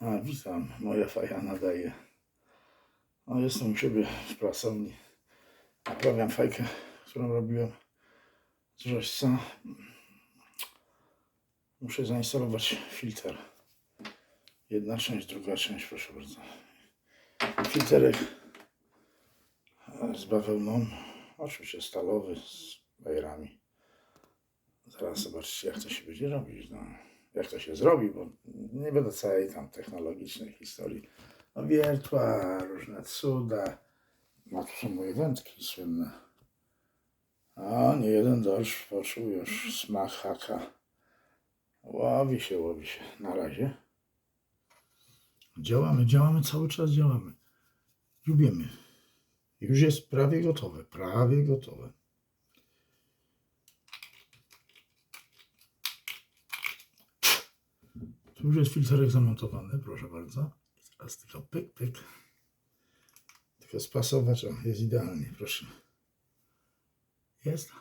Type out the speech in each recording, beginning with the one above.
A, witam, moja faja nadaje. No, jestem u siebie w pracowni. Naprawiam fajkę, którą robiłem z rzeźca. Muszę zainstalować filtr. Jedna część, druga część, proszę bardzo. Filterek z bawełną, oczywiście stalowy, z bajerami. Zaraz zobaczycie, jak to się będzie robić. No, jak to się zrobi, bo nie będę całej tam technologicznej historii. No, wiertła, różne cuda. No, tu są moje wędki słynne. A nie jeden dorsz poczuł już smak haka. Łowi się, łowi się. Na razie. Działamy, działamy, cały czas działamy. Lubimy. Już jest prawie gotowe, prawie gotowe. Tu już jest filterek zamontowany, proszę bardzo. Teraz tylko pyk, pyk. Tylko spasować, o, jest idealnie, proszę. Jest.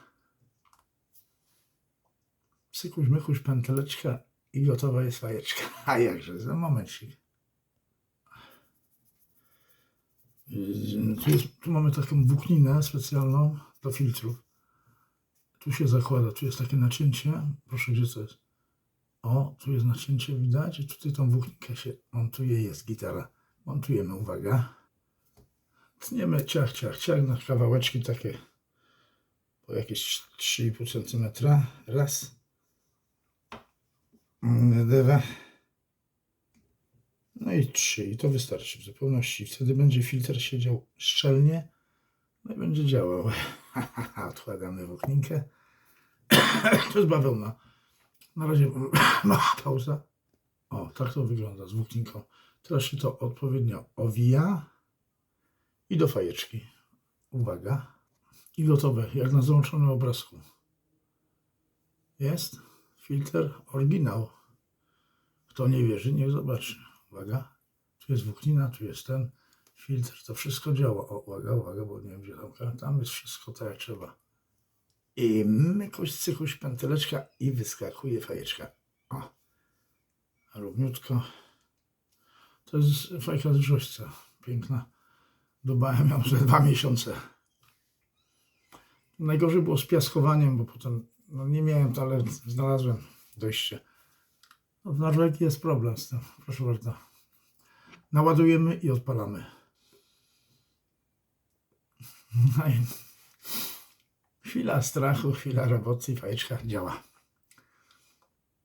Psykuś, mykuś, pęteleczka i gotowa jest fajeczka. A jakże, za momencik. Tu, jest, tu mamy taką włókninę specjalną do filtrów. Tu się zakłada, tu jest takie nacięcie. Proszę, gdzie to jest? O, tu jest nacięcie, widać. I tutaj tą włókninkę się montuje, jest gitara. Montujemy, uwaga. Tniemy ciach, ciach, ciach na kawałeczki takie po jakieś 3,5 cm. Raz. Dwa. No i trzy. I to wystarczy w zupełności. Wtedy będzie filtr siedział szczelnie. No i będzie działał. Odkładamy włókninkę. to jest bawełna. Na razie mała pauza. O, tak to wygląda z włókninką. Teraz się to odpowiednio owija i do fajeczki. Uwaga. I gotowe, jak na załączonym obrazku. Jest filtr oryginał. Kto nie wierzy, niech zobaczy. Uwaga. Tu jest włóknina, tu jest ten filtr. To wszystko działa. O, uwaga, uwaga, bo nie wiem gdzie tam. Tam jest wszystko tak jak trzeba. I mykoś, cykuś, pęteleczka i wyskakuje fajeczka. O. Równiutko. To jest fajka z rzośca. Piękna. Dobałem ją ze dwa miesiące. Najgorzej było z piaskowaniem, bo potem no nie miałem, ale znalazłem dojście. No w Norwegii jest problem z tym. Proszę bardzo. Naładujemy i odpalamy. No chwila strachu, chwila roboty fajeczka działa.